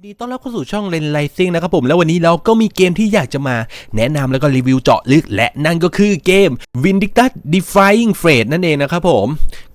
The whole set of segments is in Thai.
ยินดีต้อนรับเข้าสู่ช่องเลนไลซิงนะครับผมแล้ววันนี้เราก็มีเกมที่อยากจะมาแนะนำแล้วก็รีวิวเจาะลึก และนั่นก็คือเกม Vindictus Defying Fate นั่นเองนะครับผม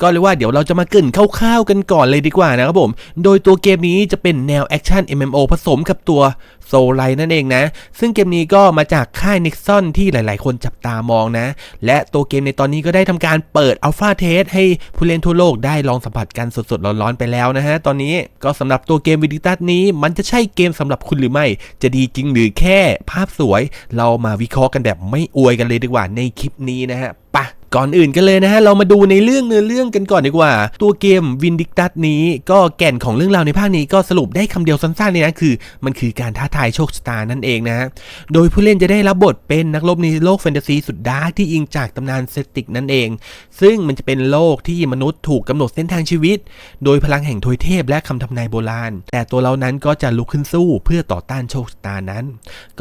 ก็เลยว่าเดี๋ยวเราจะมาเกินคร่าวๆกันก่อนเลยดีกว่านะครับผม โดยตัวเกมนี้จะเป็นแนวแอคชั่น MMO ผสมกับตัว โซลไลนั่นเองนะ ซึ่งเกมนี้ก็มาจากค่าย Nixon ที่หลาย ๆ คนจับตามองนะ และตัวเกมในตอนนี้ก็ได้ทำการเปิดอัลฟาเทสให้ผู้เล่นทั่วโลกได้ลองสัมผัสกันสด ๆ ร้อน ๆ ไปแล้วนะฮะ ตอนนี้ก็สำหรับตัวเกมวิดิตัสนี้ มันจะใช่เกมสำหรับคุณหรือไม่ จะดีจริงหรือแค่ภาพสวย เรามาวิเคราะห์กันแบบไม่อวยกันเลยดีกว่าในคลิปนี้นะฮะปะก่อนอื่นกันเลยนะฮะ เรามาดูในเรื่องเนื้อเรื่องกันก่อนดีกว่า ตัวเกม Vindictus นี้ก็แก่นของเรื่องราวในภาคนี้ก็สรุปได้คำเดียวสั้นๆเลยนะคือ มันคือการท้าทายโชคชะตานั่นเองนะฮะ โดยผู้เล่นจะได้รับบทเป็นนักรบในโลกแฟนตาซีสุดดาร์กที่อิงจากตำนานเซติกนั่นเอง ซึ่งมันจะเป็นโลกที่มนุษย์ถูกกำหนดเส้นทางชีวิต โดยพลังแห่งทวยเทพและคำทำนายโบราณ แต่ตัวเรานั้นก็จะลุกขึ้นสู้เพื่อต่อต้านโชคชะตานั้น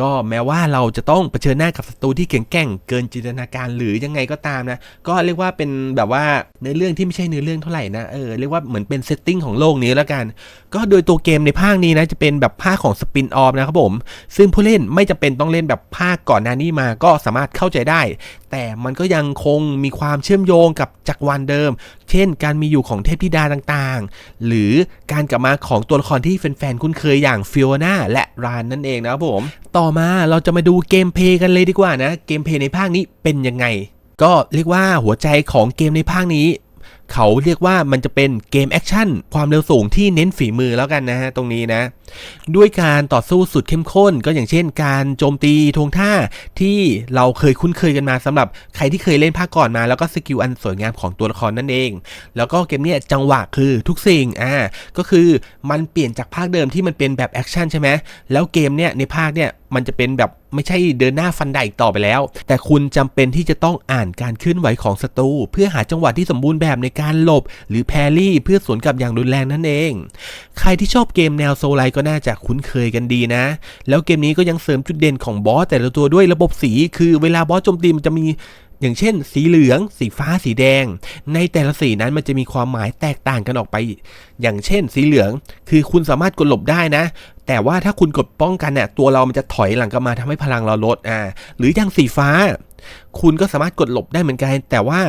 ก็แม้ว่าเราจะต้องเผชิญหน้ากับศัตรูที่แข็งแกร่งเกินจินตนาการหรือยังไงก็ตามนะก็เรียกว่าเป็นแบบว่าในเรื่องที่ไม่ใช่เนื้อเรื่องเท่าไหร่นะเออเรียกว่าเหมือนเป็นเซตติ้งของโลกนี้แล้วกัน ก็โดยตัวเกมในภาคนี้นะจะเป็นแบบภาคของสปินออฟนะครับผม ซึ่งผู้เล่นไม่จำเป็นต้องเล่นแบบภาคก่อนหน้านี้มาก็สามารถเข้าใจได้ แต่มันก็ยังคงมีความเชื่อมโยงกับจักรวาลเดิม เช่น การมีอยู่ของเทพธิดาต่างๆ หรือการกลับมาของตัวละครที่แฟนๆคุ้นเคยอย่างฟิโอนาและรานนั่นเองนะครับผม ต่อมาเราจะมาดูเกมเพย์กันเลยดีกว่านะ เกมเพย์ในภาคนี้เป็นยังไง ก็เรียกว่าหัวใจของเกมในภาคนี้ เขาเรียกว่ามันจะเป็นเกมแอคชั่นความเร็วสูงที่เน้นฝีมือแล้วกันนะฮะตรงนี้นะ ด้วยการต่อสู้สุดเข้มข้น ก็อย่างเช่น การโจมตีทวงท่าที่เราเคยคุ้นเคยกันมาสำหรับใครที่เคยเล่นภาคก่อนมา แล้วก็สกิลอันสวยงามของตัวละครนั่นเอง แล้วก็เกมเนี้ยจังหวะคือทุกสิ่งอ่าก็คือมันเปลี่ยนจากภาคเดิมที่มันเป็นแบบแอคชั่นใช่ไหมแล้วเกมเนี้ยในภาคเนี้ย มันจะเป็นแบบไม่ใช่เดินหน้าฟันใดอีกต่อไปแล้ว แต่คุณจำเป็นที่จะต้องอ่านการเคลื่อนไหวของศัตรูเพื่อหาจังหวะที่สมบูรณ์แบบในการหลบ หรือแพรรี่เพื่อสวนกลับอย่างรุนแรงนั่นเอง ใครที่ชอบเกมแนวโซลไลก็น่าจะคุ้นเคยกันดีนะ แล้วเกมนี้ก็ยังเสริมจุดเด่นของบอสแต่ละตัวด้วยระบบสี คือเวลาบอสโจมตีมันจะมี อย่างเช่น สีเหลือง สีฟ้าสีแดง ในแต่ละสีนั้นมันจะมีความหมายแตกต่างกันออกไป อย่างเช่น สีเหลือง คือคุณสามารถกดหลบได้นะ แต่ว่าถ้าคุณกดป้องกันเนี่ยตัวเรามันจะถอยหลังกลับมาทำให้พลังเราลดอ่าหรืออย่างสีฟ้า คุณก็สามารถกดหลบได้เหมือนกัน แต่ว่า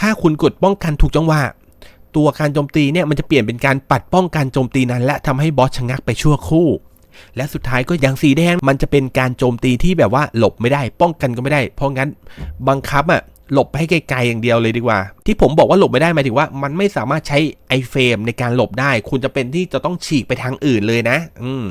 ถ้าคุณกดป้องกันถูกจังหวะตัวการโจมตีเนี่ยมันจะเปลี่ยนเป็นการปัดป้องกันโจมตีนั้น และทำให้บอสชะงักไปชั่วครู่ และสุดท้ายก็อย่างสีแดงมันจะเป็นการโจมตีที่แบบว่าหลบไม่ได้ ป้องกันก็ไม่ได้ เพราะงั้นบังคับอะหลบไปให้ไกลๆอย่างเดียวเลยดีกว่า ที่ผมบอกว่าหลบไม่ได้หมายถึงว่า มันไม่สามารถใช้ไอเฟรมในการหลบได้ คุณจะเป็นที่จะต้องฉีกไปทางอื่นเลยนะ อืม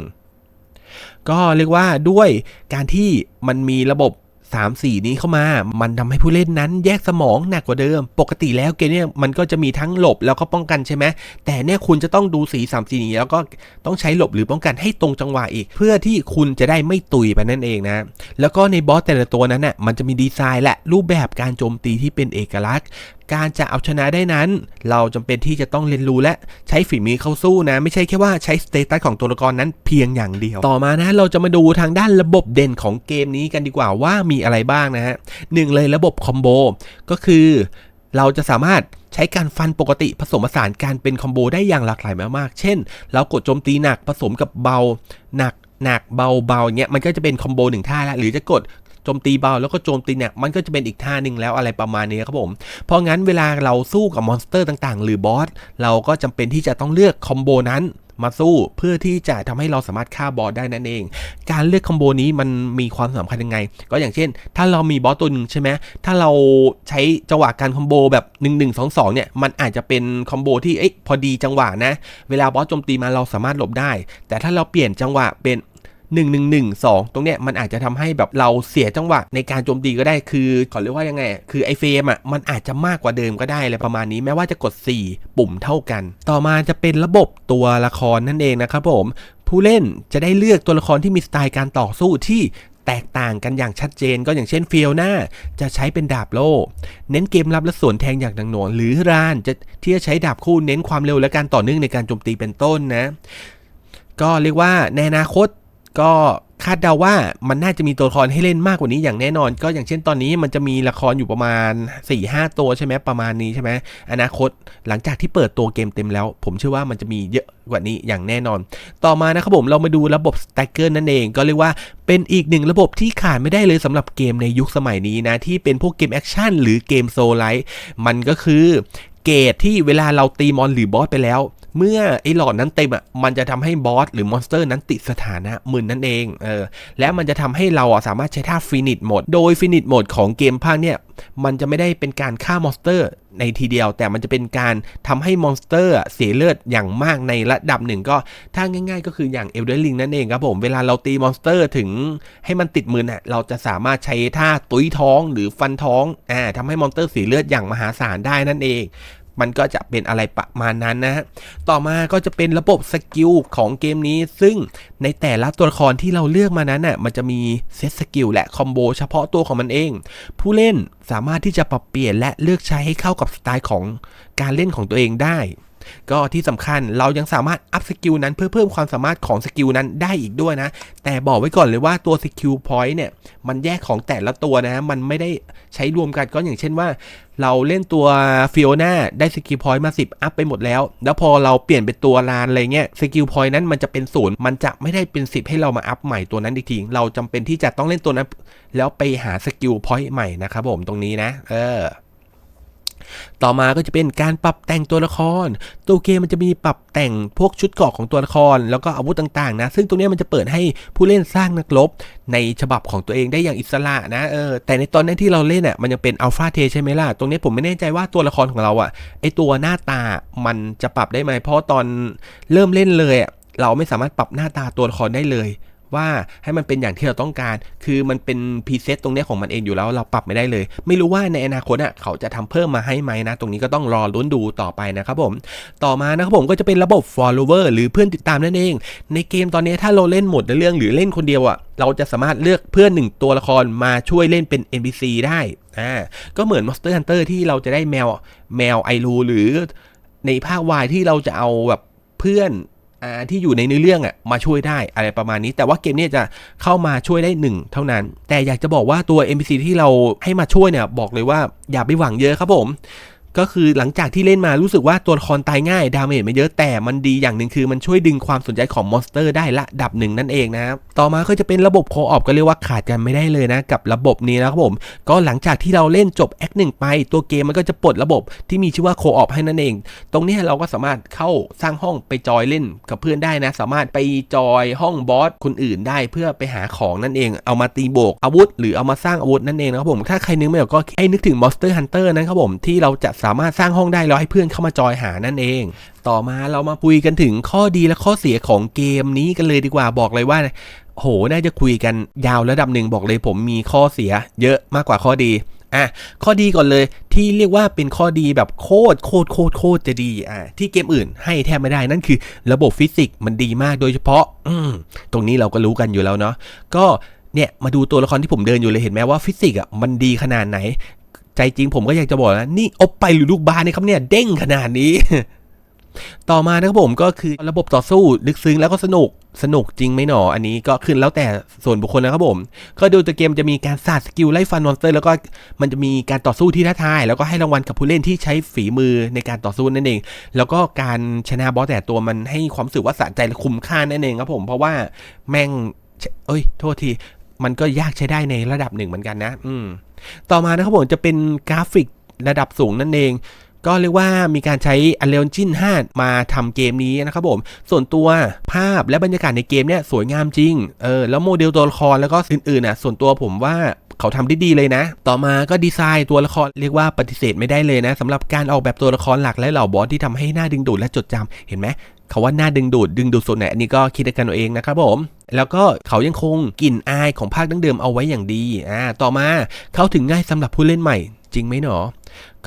ก็เรียกว่าด้วยการที่มันมีระบบ 3 4 นี้เข้ามา มันทำให้ผู้เล่นนั้นแยกสมองหนักกว่าเดิม ปกติแล้วเกมเนี่ยมันก็จะมีทั้งหลบแล้วก็ป้องกันใช่ไหมแต่เนี่ยคุณจะต้องดูสี3 4นี้แล้วก็ต้องใช้หลบหรือป้องกันให้ตรงจังหวะอีก เพื่อที่คุณจะได้ไม่ตุยไปนั่นเองนะ แล้วก็ในบอสแต่ละตัวนั้นน่ะมันจะมีดีไซน์และรูปแบบการโจมตีที่เป็นเอกลักษณ์ การจะเอาชนะได้นั้น เราจำเป็นที่จะต้องเรียนรู้และใช้ฝีมือเข้าสู้นะ ไม่ใช่แค่ว่าใช้สเตตัสของตัวละครนั้นเพียงอย่างเดียว ต่อมานะเราจะมาดูทางด้านระบบเด่นของเกมนี้กันดีกว่าว่ามีอะไรบ้างนะฮะหนึ่งเลยระบบคอมโบก็คือเราจะสามารถใช้การฟันปกติผสมผสานการเป็นคอมโบได้อย่างหลากหลายมากๆ เช่น เรากดโจมตีหนักผสมกับเบาหนักหนักเบาเบาเงี้ยมันก็จะเป็นคอมโบหนึ่งท่าละหรือจะกด จมตีเบาแล้วก็โจมตีเนี่ยมันก็จะเป็นอีกท่าหนึ่งแล้วอะไรประมาณนี้ครับผม เพราะงั้นเวลาเราสู้กับมอนสเตอร์ต่างๆ หรือบอสเราก็จำเป็นที่จะต้องเลือกคอมโบนั้นมาสู้เพื่อที่จะทำให้เราสามารถฆ่าบอสได้นั่นเอง การเลือกคอมโบนี้มันมีความสำคัญยังไง ก็อย่างเช่น ถ้าเรามีบอสตัวหนึ่งใช่ไหมถ้าเราใช้จังหวะการคอมโบแบบ 1 1 2 2 เนี่ย มันอาจจะเป็นคอมโบที่เอ๊ะพอดีจังหวะนะ เวลาบอสโจมตีมาเราสามารถหลบได้ แต่ถ้าเราเปลี่ยนจังหวะเป็น 1 1 1 2 ตรงเนี้ยมันอาจจะทำให้แบบเราเสียจังหวะในการโจมตีก็ได้คือขอเรียกว่ายังไง คือไอเฟรมอะมันอาจจะมากกว่าเดิมก็ได้อะไรประมาณนี้แม้ว่าจะกด 4 ปุ่มเท่ากัน ต่อมาจะเป็นระบบตัวละครนั่นเองนะครับผม ผู้เล่นจะได้เลือกตัวละครที่มีสไตล์การต่อสู้ที่แตกต่างกันอย่างชัดเจนก็อย่างเช่นฟิโอนาจะใช้เป็นดาบโล่ เน้นเกมรับและสวนแทงอย่างหนักหน่วงหรือรานจะที่จะใช้ดาบคู่เน้นความเร็วและการต่อเนื่องในการโจมตีเป็นต้นนะ ก็เรียกว่าในอนาคต ก็คาดเดาว่ามันน่าจะมีตัวละครให้เล่นมากกว่านี้อย่างแน่นอน ก็อย่างเช่นตอนนี้มันจะมีละครอยู่ประมาณ 4-5ตัวใช่ไหมประมาณนี้ใช่ไหมอนาคตหลังจากที่เปิดตัวเกมเต็มแล้ว ผมเชื่อว่ามันจะมีเยอะกว่านี้อย่างแน่นอน ต่อมานะครับผมเรามาดูระบบสแต็กเกอร์นั่นเองก็เรียกว่าเป็นอีกหนึ่งระบบที่ขาดไม่ได้เลยสำหรับเกมในยุคสมัยนี้นะที่เป็นพวกเกมแอคชั่นหรือเกมโซลไลท์มันก็คือเกรดที่เวลาเราตีมอนหรือบอสไปแล้วเมื่อไอหลอดนั้นเต็มอะมันจะทำให้บอสหรือมอนสเตอร์นั้นติดสถานะมึนนั่นเองเออและมันจะทำให้เราอะสามารถใช้ท่าฟินิชโหมดโดยฟินิชโหมดของเกมภาคเนี่ยมันจะไม่ได้เป็นการฆ่ามอนสเตอร์ในทีเดียว แต่มันจะเป็นการทำให้มอนสเตอร์เสียเลือดอย่างมากในระดับหนึ่งก็ถ้าง่าย ๆ ก็คืออย่างเอลเดอร์ลิงนั่นเองครับผม เวลาเราตีมอนสเตอร์ถึงให้มันติดมือน่ะเราจะสามารถใช้ท่าตุ้ยท้องหรือฟันท้องอ่าทำให้มอนสเตอร์เสียเลือดอย่างมหาศาลได้นั่นเอง มันก็จะเป็นอะไรประมาณนั้นนะฮะต่อมาก็จะเป็นระบบสกิลของเกมนี้ ซึ่งในแต่ละตัวละครที่เราเลือกมานั้นน่ะมันจะมีเซตสกิลและคอมโบเฉพาะตัวของมันเอง ผู้เล่นสามารถที่จะปรับเปลี่ยนและเลือกใช้ให้เข้ากับสไตล์ของการเล่นของตัวเองได้ ก็ที่สำคัญเรายังสามารถอัพสกิลนั้นเพื่อเพิ่มความสามารถของสกิลนั้นได้อีกด้วยนะ แต่บอกไว้ก่อนเลยว่าตัวสกิลพอยต์เนี่ย มันแยกของแต่ละตัวนะมันไม่ได้ใช้รวมกันก็อย่างเช่นว่า เราเล่นตัวฟิโอนาได้สกิลพอยต์มา 10 อัพไปหมดแล้ว แล้วพอเราเปลี่ยนเป็นตัวลานอะไรเงี้ยสกิลพอยต์นั้นมันจะเป็นศูนย์มันจะไม่ได้เป็น 10 ให้เรามาอัพใหม่ตัวนั้นอีกทีเราจำเป็นที่จะต้องเล่นตัวนั้น แล้วไปหาสกิลพอยต์ใหม่นะครับผมตรงนี้นะ เออ ต่อมาก็จะเป็นการปรับแต่งตัวละคร ตัวเกมมันจะมีปรับแต่งพวกชุดเกราะของตัวละคร แล้วก็อาวุธต่างๆ นะ ซึ่งตรงนี้มันจะเปิดให้ผู้เล่นสร้างนักรบในฉบับของตัวเองได้อย่างอิสระนะเออแต่ในตอนนั้นที่เราเล่นอะมันยังเป็นอัลฟาเทใช่ไหมล่ะ ตรงนี้ผมไม่แน่ใจว่าตัวละครของเราอะไอตัวหน้าตามันจะปรับได้ไหมเพราะตอนเริ่มเล่นเลยอะเราไม่สามารถปรับหน้าตาตัวละครได้เลย ว่าให้มันเป็นอย่างที่เราต้องการ คือมันเป็นพรีเซตตรงนี้ของมันเองอยู่แล้วเราปรับไม่ได้เลย ไม่รู้ว่าในอนาคตอะเขาจะทำเพิ่มมาให้ไหมนะ ตรงนี้ก็ต้องรอลุ้นดูต่อไปนะครับผม ต่อมานะครับผมก็จะเป็นระบบ follower หรือเพื่อนติดตามนั่นเอง ในเกมตอนนี้ถ้าเราเล่นหมดในเรื่องหรือเล่นคนเดียวอะเราจะสามารถเลือกเพื่อนหนึ่งตัวละครมาช่วยเล่นเป็น NPC ได้อ่าก็เหมือน Monster Hunter ที่เราจะได้แมวแมวไอรูหรือในภาควายที่เราจะเอาแบบเพื่อน ที่อยู่ในเนื้อเรื่องอะมาช่วยได้อะไรประมาณนี้ แต่ว่าเกมนี้จะเข้ามาช่วยได้หนึ่งเท่านั้น แต่อยากจะบอกว่าตัว NPC ที่เราให้มาช่วยเนี่ยบอกเลยว่าอย่าไปหวังเยอะครับผม ก็คือหลังจากที่เล่นมารู้สึกว่าตัวละครตายง่ายดาเมจไม่เยอะแต่มันดีอย่างหนึ่งคือมันช่วยดึงความสนใจของมอนสเตอร์ได้ระดับหนึ่งนั่นเองนะครับต่อมาก็จะเป็นระบบโคออปก็เรียกว่าขาดกันไม่ได้เลยนะกับระบบนี้นะครับผม ก็หลังจากที่เราเล่นจบแอคหนึ่งไป ตัวเกมมันก็จะปลดระบบที่มีชื่อว่าโคออปให้นั่นเอง ตรงนี้เราก็สามารถเข้าสร้างห้องไปจอยเล่นกับเพื่อนได้นะ สามารถไปจอยห้องบอสคนอื่นได้เพื่อไปหาของนั่นเอง เอามาตีโบกอาวุธ หรือเอามาสร้างอาวุธนั่นเองนะครับผมถ้าใครนึกไม่ออกก็ให้นึกถึง Monster Hunter นะครับผมที่เราจะสามารถสร้างห้องได้แล้วให้เพื่อนเข้ามาจอยหานั่นเอง ต่อมาเรามาคุยกันถึงข้อดีและข้อเสียของเกมนี้กันเลยดีกว่าบอกเลยว่าโหน่าจะคุยกันยาวระดับหนึ่งบอกเลยผมมีข้อเสีย เยอะมากกว่าข้อดีอะข้อดีก่อนเลยที่เรียกว่าเป็นข้อดีแบบโคตรโคตรโคตรโคตรจะดีอะที่เกมอื่นให้แทบไม่ได้นั่นคือระบบฟิสิกส์มันดีมากโดยเฉพาะ อืตรงนี้เราก็รู้กันอยู่แล้วเนาะก็เนี่ยมาดูตัวละครที่ผมเดินอยู่เลยเห็นไหมว่าฟิสิกส์อะมันดีขนาดไหน ใจจริงผมก็อยากจะบอกนะนี่อบไปหรือลูกบาสเนี่ยครับเนี่ยเด้งขนาดนี้ ต่อมานะครับผมก็คือระบบต่อสู้ลึกซึ้งแล้วก็สนุกสนุกจริงไหมหนอ อันนี้ก็ขึ้นแล้วแต่ส่วนบุคคลนะครับผม ก็ดูตัวเกมจะมีการสาดสกิลไล่ฟันมอนสเตอร์ แล้วก็มันจะมีการต่อสู้ที่ท้าทาย แล้วก็ให้รางวัลกับผู้เล่นที่ใช้ฝีมือในการต่อสู้นั่นเอง แล้วก็การชนะบอสแต่ตัวมันให้ความรู้สึกว่าสะใจและคุ้มค่านั่นเองครับผม เพราะว่าแม่ง เอ้ย โทษที มันก็ยากใช้ได้ในระดับหนึ่งเหมือนกันนะ อืม ต่อมานะครับผมจะเป็นกราฟิกระดับสูงนั่นเอง ก็เรียกว่ามีการใช้ Unreal Engine 5 มาทำเกมนี้นะครับผม ส่วนตัวภาพและบรรยากาศในเกมเนี่ยสวยงามจริง เออ แล้วโมเดลตัวละครแล้วก็อื่นๆอะ ส่วนตัวผมว่า เขาทำได้ดีเลยนะ ต่อมาก็ดีไซน์ตัวละครเรียกว่าปฏิเสธไม่ได้เลยนะสำหรับการออกแบบตัวละครหลักและเหล่าบอสที่ทำให้หน้าดึงดูดและจดจำเห็นไหมเขาว่าหน้าดึงดูดดึงดูดส่วนไหนอันนี้ก็คิดกันเอาเองนะครับผมแล้วก็เขายังคงกลิ่นอายของภาคดั้งเดิมเอาไว้อย่างดีอ่าต่อมาเข้าถึงง่ายสำหรับผู้เล่นใหม่จริงไหมหนอ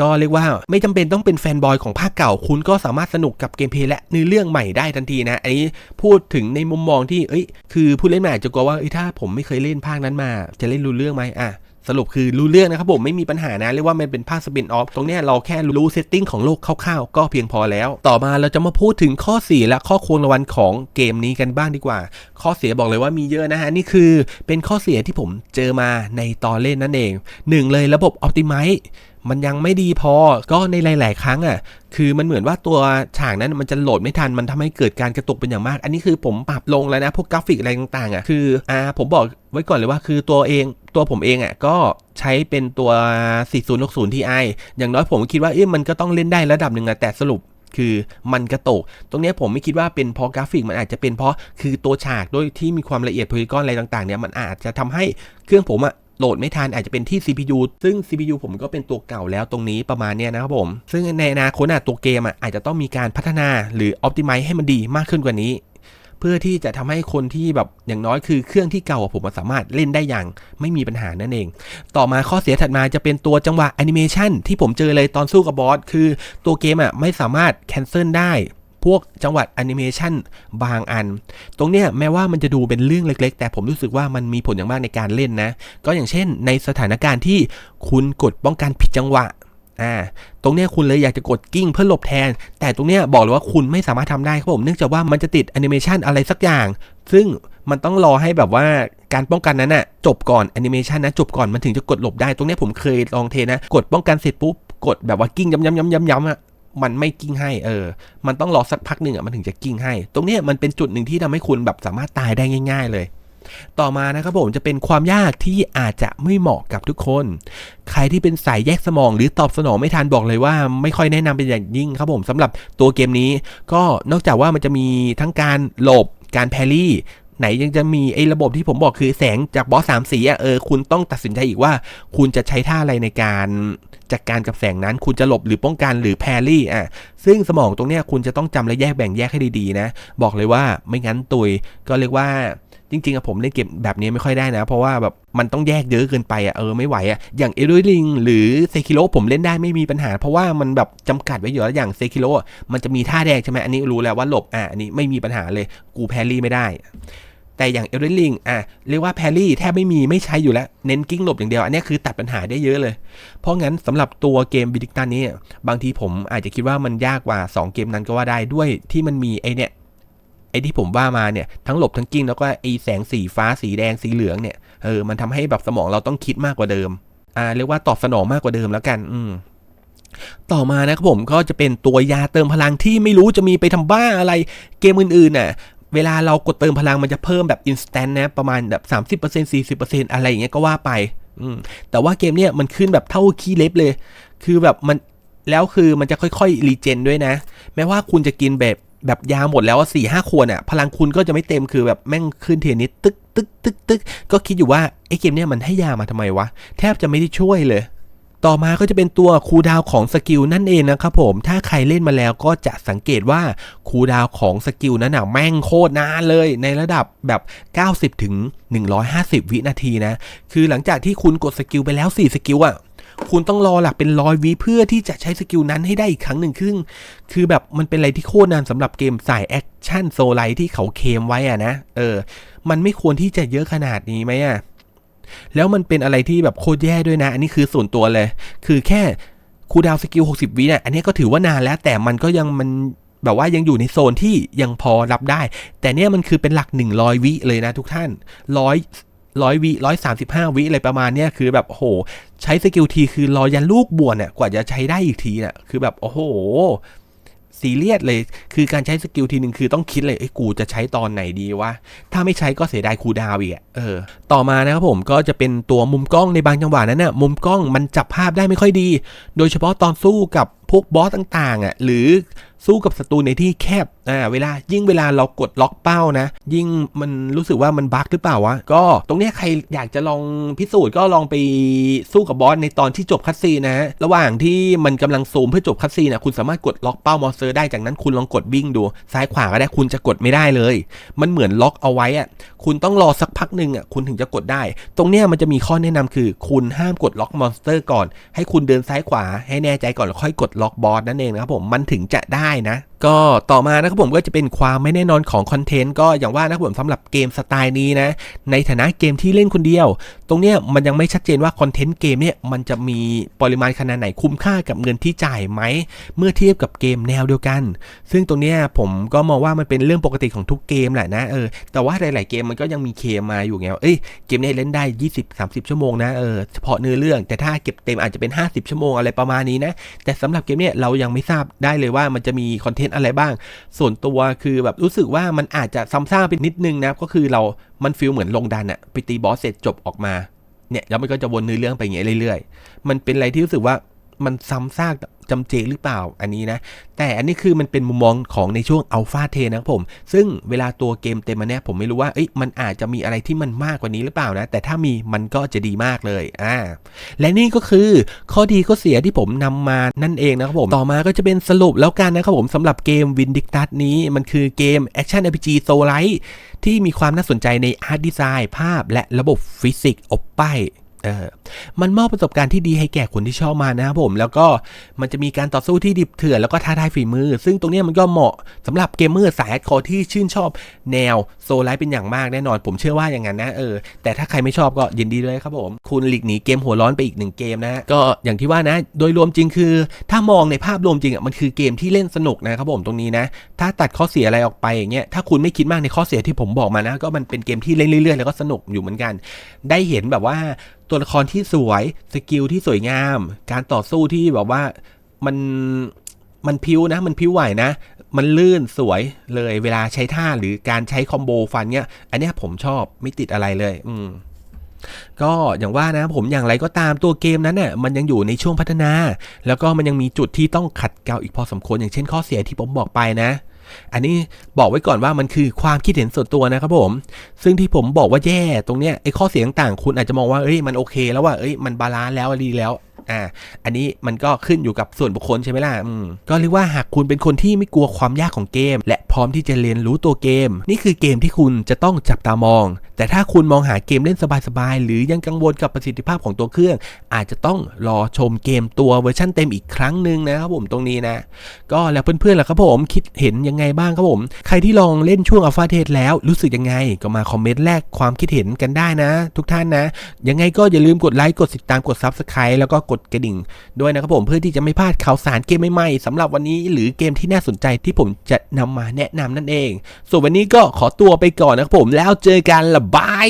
ก็เรียกว่าไม่จำเป็นต้องเป็นแฟนบอยของภาคเก่า คุณก็สามารถสนุกกับเกมเพลย์และเนื้อเรื่องใหม่ได้ทันทีนะ อันนี้พูดถึงในมุมมองที่เอ้ย คือผู้เล่นใหม่จะกลัวว่าถ้าผมไม่เคยเล่นภาคนั้นมา จะเล่นรู้เรื่องไหมอะสรุปคือรู้เรื่องนะครับผมไม่มีปัญหานะ เรียกว่ามันเป็นภาคสปินออฟตรงนี้เราแค่รู้เซตติ้งของโลกคร่าวๆ ก็เพียงพอแล้ว ต่อมาเราจะมาพูดถึงข้อเสียและข้อควรระวังของเกมนี้กันบ้างดีกว่า ข้อเสียบอกเลยว่ามีเยอะนะฮะ นี่คือเป็นข้อเสียที่ผมเจอมาในตอนเล่นนั่นเองหนึ่งเลยระบบ Optimize มั มันยังไม่ดีพอ ก็ในหลาย ๆ ครั้งอะ คือมันเหมือนว่าตัวฉากนั้นมันจะโหลดไม่ทัน มันทำให้เกิดการกระตุกเป็นอย่างมาก อันนี้คือผมปรับลงแล้วนะ พวกกราฟิกอะไรต่างๆอะ คือ อ่า ผมบอกไว้ก่อนเลยว่าคือตัวเอง ตัวผมเองอะ ก็ใช้เป็นตัว 4060 Ti อย่างน้อยผมคิดว่า เอ๊ะ มันก็ต้องเล่นได้ระดับหนึ่งอะแต่สรุปคือมันกระตก ตรงนี้ผมไม่คิดว่าเป็นเพราะกราฟิกมันอาจจะเป็นเพราะคือตัวฉากด้วยที่มีความละเอียดโพลีกอนอะไรต่างๆเนี่ยมันอาจจะทำให้เครื่องผมอะ โหลดไม่ทันอาจจะเป็นที่ CPU ซึ่ง CPU ผมก็เป็นตัวเก่าแล้วตรงนี้ประมาณเนี้ยนะครับผม ซึ่งในอนาคตอะตัวเกมอะอาจจะต้องมีการพัฒนาหรือ Optimize ให้มันดีมากขึ้นกว่านี้เพื่อที่จะทำให้คนที่แบบอย่างน้อยคือเครื่องที่เก่าผมสามารถเล่นได้อย่างไม่มีปัญหานั่นเอง ต่อมาข้อเสียถัดมาจะเป็นตัวจังหวะแอนิเมชันที่ผมเจอเลยตอนสู้กับบอสคือตัวเกมอะไม่สามารถแคนเซิลได้ พวกจังหวัดแอนิเมชันบางอัน ตรงเนี้ยแม้ว่ามันจะดูเป็นเรื่องเล็ก ๆ แต่ผมรู้สึกว่ามันมีผลอย่างมากในการเล่นนะ ก็อย่างเช่น ในสถานการณ์ที่คุณกดป้องกันผิดจังหวะอ่าตรงเนี้ยคุณเลยอยากจะกดกิ้งเพื่อหลบแทน แต่ตรงเนี้ยบอกเลยว่าคุณไม่สามารถทำได้ครับผม เนื่องจากว่ามันจะติดแอนิเมชันอะไรสักอย่าง ซึ่งมันต้องรอให้แบบว่าการป้องกันนั้นน่ะจบก่อนแอนิเมชันนะจบก่อนมันถึงจะกดหลบได้ ตรงเนี้ยผมเคยลองเทนะ กดป้องกันเสร็จปุ๊บกดแบบว่ากิ้งย้ำย้ำย้ำย้ำย้ำอะ มันไม่กิ้งให้เออ มันต้องรอสักพักหนึ่งอะมันถึงจะกิ้งให้ ตรงนี้มันเป็นจุดหนึ่งที่ทำให้คุณแบบสามารถตายได้ง่าย ๆ เลย ต่อมานะครับผมจะเป็นความยากที่อาจจะไม่เหมาะกับทุกคน ใครที่เป็นสายแยกสมองหรือตอบสนองไม่ทันบอกเลยว่า ไม่ค่อยแนะนำเป็นอย่างยิ่งครับผมสำหรับตัวเกมนี้ ก็นอกจากว่ามันจะมีทั้งการหลบการแพรี่ไหนยังจะมีไอ้ระบบที่ผมบอกคือแสงจากบอสสามสีอะเออคุณต้องตัดสินใจอีกว่า คุณจะใช้ท่าอะไรในการ จัดการกับแสงนั้น คุณจะหลบหรือป้องกันหรือแพรี่อะซึ่งสมองตรงเนี้ยคุณจะต้องจำและแยกแบ่งแยกให้ดีๆนะ บอกเลยว่าไม่งั้นตุยก็เรียกว่าจริงๆอะผมเล่นเกมแบบนี้ไม่ค่อยได้นะ เพราะว่าแบบมันต้องแยกเยอะเกินไปอะเออไม่ไหวอะอย่างเอ d ริงหรือเซคิโ o ผมเล่นได้ไม่มีปัญหา เพราะว่ามันแบบจำกัดไว้อยู่แล้วอย่างเซคิโ o มันจะมีท่าแดงใช่ไหมอันนี้รู้แล้วว่าหลบอะอันนี้ไม่มีปัญหาเลยกูแพรรี่ไม่ได้ แต่อย่างเอ d ริงอะเรียกว่าแพรี่แทบไม่มีไม่ใช้อยู่แล้ว เน้นกิ้งหลบอย่างเดียว อันนี้คือตัดปัญหาได้เยอะเลย เพราะงั้นสำหรับตัวเกมบิดิกตันนี้ บางทีผมอาจจะคิดว่ามันยากกว่า 2 เกมนั้นก็ว่าได้ด้วยที่มันมีไอเนี่ยไอที่ผมว่ามาเนี่ยทั้งหลบทั้งกิ้งแล้วก็ไอแสงสีฟ้าสีแดงสีเหลืองเนี่ยเออมันทำให้แบบสมองเราต้องคิดมากกว่าเดิมอ่าเรียกว่าตอบสนองมากกว่าเดิมแล้วกัน อืมต่อมานะครับผมก็จะเป็นตัวยาเติมพลังที่ไม่รู้จะมีไปทำบ้าอะไรเกมอื่นๆน่ะ เวลาเรากดเติมพลังมันจะเพิ่มแบบอินสแตนต์นะ ประมาณแบบ 30% 40%อะไรอย่างเงี้ยก็ว่าไปอืมแต่ว่าเกมเนี้ยมันขึ้นแบบเท่าขี้เล็บเลย คือแบบมันแล้วคือมันจะค่อยๆรีเจนด้วยนะ แม้ว่าคุณจะกินแบบแบบยาหมดแล้วสี่ห้าขวดอะพลังคุณก็จะไม่เต็มคือแบบแม่งขึ้นเทนิดตึกตึกตึกตึกก็คิดอยู่ว่าไอ้เกมเนี้ยมันให้ยามาทำไมวะ แทบจะไม่ได้ช่วยเลย ต่อมาก็จะเป็นตัวคูลดาวของสกิลนั่นเองนะครับผม ถ้าใครเล่นมาแล้วก็จะสังเกตว่าคูลดาวของสกิลนั้นน่ะแม่งโคตรนานเลยในระดับแบบ 90 ถึง 150 วินาทีนะ คือหลังจากที่คุณกดสกิลไปแล้ว 4 สกิลอะคุณต้องรอหลักเป็นร้อยวิเพื่อที่จะใช้สกิลนั้นให้ได้อีกครั้งหนึ่งครึ่ง คือแบบมันเป็นอะไรที่โคตรนานสำหรับเกมสายแอคชั่นโซไลที่เขาเคมไว้อะนะ เออ มันไม่ควรที่จะเยอะขนาดนี้ไหมอะ แล้วมันเป็นอะไรที่แบบโคตรแย่ด้วยนะ อันนี้คือส่วนตัวเลย คือแค่คูดาวสกิล 60 วิเนี่ยอันนี้ก็ถือว่านานแล้ว แต่มันก็ยังมันแบบว่ายังอยู่ในโซนที่ยังพอรับได้ แต่เนี่ยมันคือเป็นหลัก 100 วิเลยนะทุกท่านร้อยร้อยวิร้อยสามสิบห้าวิอะไรประมาณเนี้ยคือแบบโอ้โห ใช้สกิลทีคือรอยันลูกบวชเนี่ยกว่าจะใช้ได้อีกทีเนี่ยคือแบบโอ้โห ซีเรียสเลย คือการใช้สกิลทีหนึ่งคือต้องคิดเลยไอ้กูจะใช้ตอนไหนดีวะ ถ้าไม่ใช้ก็เสียดายคูดาวอีกเออ ต่อมานะครับผมก็จะเป็นตัวมุมกล้องในบางจังหวะนั้นน่ะมุมกล้องมันจับภาพได้ไม่ค่อยดี โดยเฉพาะตอนสู้กับ พวกบอสต่างๆอะหรือสู้กับศัตรูในที่แคบอ่าเวลายิ่งเวลาเรากดล็อกเป้านะ ยิ่งมันรู้สึกว่ามันบั๊กหรือเปล่าวะ ก็ตรงนี้ใครอยากจะลองพิสูจน์ก็ลองไปสู้กับบอสในตอนที่จบคัตซีนะระหว่างที่มันกำลังซูมเพื่อจบคัตซีนะคุณสามารถกดล็อกเป้ามอนสเตอร์ได้จากนั้นคุณลองกดวิ่งดู ซ้ายขวาก็ได้คุณจะกดไม่ได้เลย มันเหมือนล็อกเอาไว้อะคุณต้องรอสักพักหนึ่งอะคุณถึงจะกดได้ ตรงเนี้ยมันจะมีข้อแนะนำคือ คุณห้ามกดล็อกมอนสเตอร์ก่อน ให้คุณเดินซ้ายขวาให้แน่ใจก่อนแล้วค่อยกดล็อกบอสนั่นเองนะครับผมมันถึงจะได้นะ ก็ต่อมานะครับผมก็จะเป็นความไม่แน่นอนของคอนเทนต์ก็อย่างว่านะครับผมสำหรับเกมสไตล์นี้นะ ในฐานะเกมที่เล่นคนเดียว ตรงเนี้ยมันยังไม่ชัดเจนว่าคอนเทนต์เกมเนี่ยมันจะมีปริมาณขนาดไหนคุ้มค่ากับเงินที่จ่ายไหม เมื่อเทียบกับเกมแนวเดียวกัน ซึ่งตรงเนี้ยผมก็มองว่ามันเป็นเรื่องปกติของทุกเกมแหละนะเออแต่ว่าหลาย ๆ เกมมันก็ยังมีเคมมาอยู่ไงเอ้ยเกมเนี้ยเล่นได้ 20-30 ชั่วโมงนะเออเฉพาะเนื้อเรื่อง แต่ถ้าเก็บเต็มอาจจะเป็น 50 ชั่วโมงอะไรประมาณนี้นะแต่สำหรับเกมเนี้ยเรายังไม่ทราบได้เลยว่ามันจะมีคอนเทนต์อะไรบ้าง ส่วนตัวคือแบบรู้สึกว่ามันอาจจะซ้ำซากไปนิดนึงนะก็คือเรามันฟีลเหมือนลงดันอะไปตีบอสเสร็จจบออกมาเนี่ยแล้วมันก็จะวนเนื้อเรื่องไปอย่างเงี้ยเรื่อยๆ มันเป็นอะไรที่รู้สึกว่ามันซ้ำซาก จำเจหรือเปล่าอันนี้นะ แต่อันนี้คือมันเป็นมุมมองของในช่วงอัลฟาเทนะผม ซึ่งเวลาตัวเกมเต็มมาเนี่ยผมไม่รู้ว่าเอ้ยมันอาจจะมีอะไรที่มันมากกว่านี้หรือเปล่านะ แต่ถ้ามีมันก็จะดีมากเลยอ่าและนี่ก็คือข้อดีข้อเสียที่ผมนำมานั่นเองนะครับผม ต่อมาก็จะเป็นสรุปแล้วกันนะครับผมสำหรับเกม Vindictus นี้มันคือเกม Action RPG Soul Like ที่มีความน่าสนใจในอาร์ตดีไซน์ภาพและระบบฟิสิกส์อบป้าย เออมันมอบประสบการณ์ที่ดีให้แก่คนที่ชอบมานะครับผม แล้วก็มันจะมีการต่อสู้ที่ดิบเถื่อนแล้วก็ท้าทายฝีมือ ซึ่งตรงนี้มันก็เหมาะสำหรับเกมเมอร์สายแอดคอร์ที่ชื่นชอบแนวโซลไลท์เป็นอย่างมากแน่นอน ผมเชื่อว่าอย่างนั้นนะเออแต่ถ้าใครไม่ชอบก็ยินดีด้วยครับผม คุณหลีกหนีเกมหัวร้อนไปอีกหนึ่งเกมนะ ก็อย่างที่ว่านะ โดยรวมจริงคือ ถ้ามองในภาพรวมจริงอะมันคือเกมที่เล่นสนุกนะครับผมตรงนี้นะ ถ้าตัดข้อเสียอะไรออกไปอย่างเงี้ยถ้าคุณไม่คิดมากในข้อเสียที่ผมบอกมานะ ก็มันเป็นเกมที่เล่นเรื่อยๆแล้วก็สนุกอยู่เหมือนกัน ได้เห็นแบบว่า ตัวละครที่สวยสกิลที่สวยงาม การต่อสู้ที่แบบว่ามันมันพิ้วนะ มันพิ้วไหวนะ มันลื่นสวยเลยเวลาใช้ท่าหรือการใช้คอมโบฟันเนี่ยอันนี้ผมชอบไม่ติดอะไรเลย อืมก็อย่างว่านะผมอย่างไรก็ตามตัวเกมนั้นเนี่ยมันยังอยู่ในช่วงพัฒนา แล้วก็มันยังมีจุดที่ต้องขัดเกลาอีกพอสมควรอย่างเช่นข้อเสียที่ผมบอกไปนะ อันนี้บอกไว้ก่อนว่ามันคือความคิดเห็นส่วนตัวนะครับผม ซึ่งที่ผมบอกว่าแย่ตรงเนี้ยไอ้ข้อเสียงต่างคุณอาจจะมองว่าเอ้ยมันโอเค แล้วว่าเอ้ยมันบาลานซ์แล้วดีแล้ว อ่า อันนี้มันก็ขึ้นอยู่กับส่วนบุคคลใช่ไหมล่ะอืมก็เรียกว่าหากคุณเป็นคนที่ไม่กลัวความยากของเกม และพร้อมที่จะเรียนรู้ตัวเกม นี่คือเกมที่คุณจะต้องจับตามอง แต่ถ้าคุณมองหาเกมเล่นสบายๆ หรือยังกังวลกับประสิทธิภาพของตัวเครื่อง อาจจะต้องรอชมเกมตัวเวอร์ชันเต็มอีกครั้งหนึ่งนะครับผมตรงนี้นะ ก็แล้วเพื่อนๆล่ะครับผมคิดเห็นยังไงบ้างครับผม ใครที่ลองเล่นช่วงอัลฟาเทสแล้วรู้สึกยังไงก็มาคอมเมนต์แลกความคิดเห็นกันได้นะ ทุกท่านนะ ยังไงก็อย่าลืมกดไลค์กดติดตามกด Subscribe แล้วก็กดกระดิ่งด้วยนะครับผมเพื่อที่จะไม่พลาดข่าวสารเกมใหม่ๆสำหรับวันนี้หรือเกมที่น่าสนใจที่ผมจะนำมาแนะนำนั่นเอง ส่วนวันนี้ก็ขอตัวไปก่อนนะครับผมแล้วเจอกันละบาย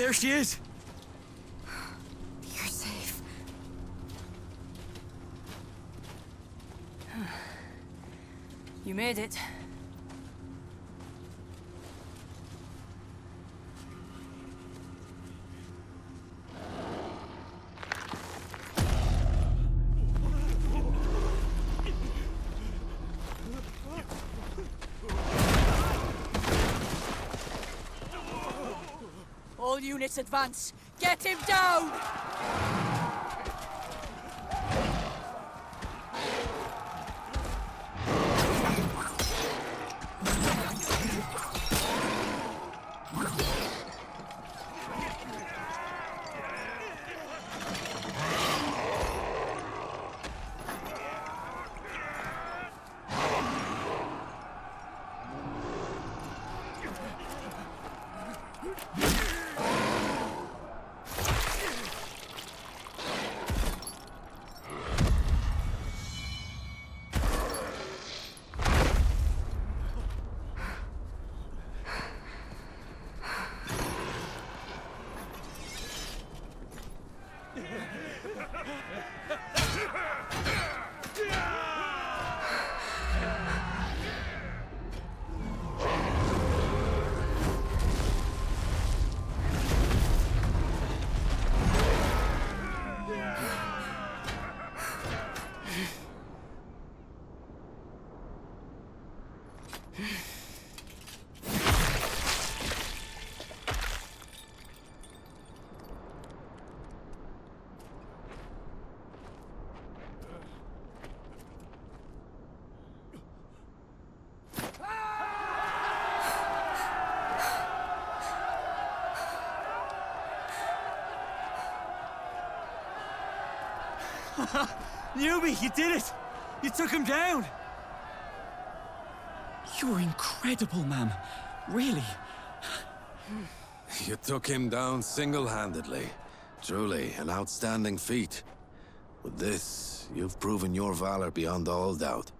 There she is! You're safe. You made it. Units advance! Get him down! Newbie, you did it! You took him down! You're incredible, ma'am. Really. You took him down single-handedly. Truly, an outstanding feat. With this, you've proven your valor beyond all doubt.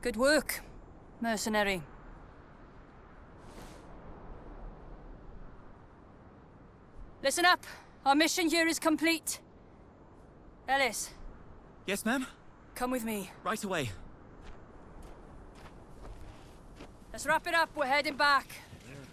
Good work, mercenary. Listen up. Our mission here is complete. Ellis. Yes, ma'am? Come with me. Right away. Let's wrap it up. We're heading back. Mm.